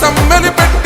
సమ్మెలి పెట్టి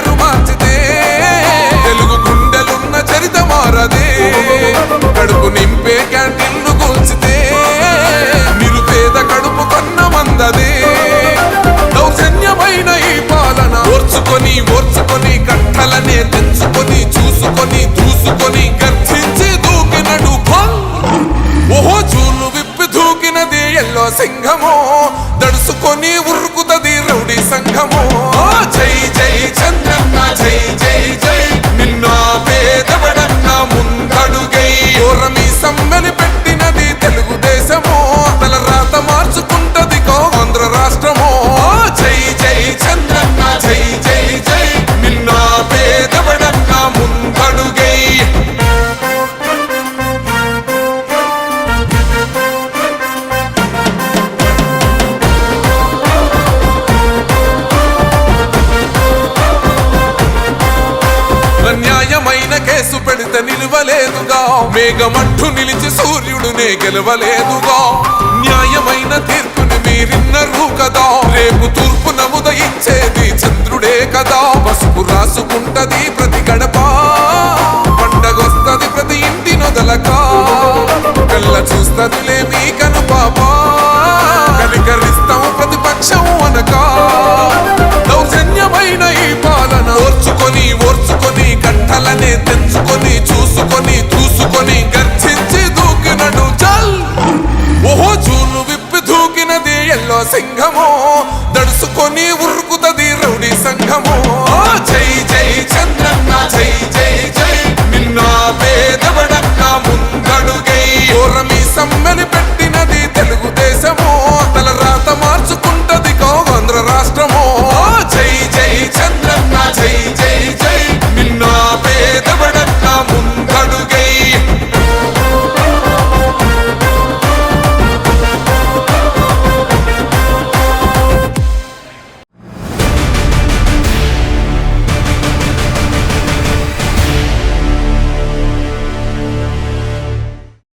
అని గర్జించి దూకినడు ఓహో చూలు విప్పి దూకినది ఎల్లో సింహము. దడుసుకొని ఉరుకుతది రౌడీ సంఘము. జై నిలవలేదుగా మేఘమట్టు నిలిచి సూర్యుడునే గెలవలేదుగా. న్యాయమైన తీర్పుని మీరిన్నరు కదా. సింహము దడుసుకొని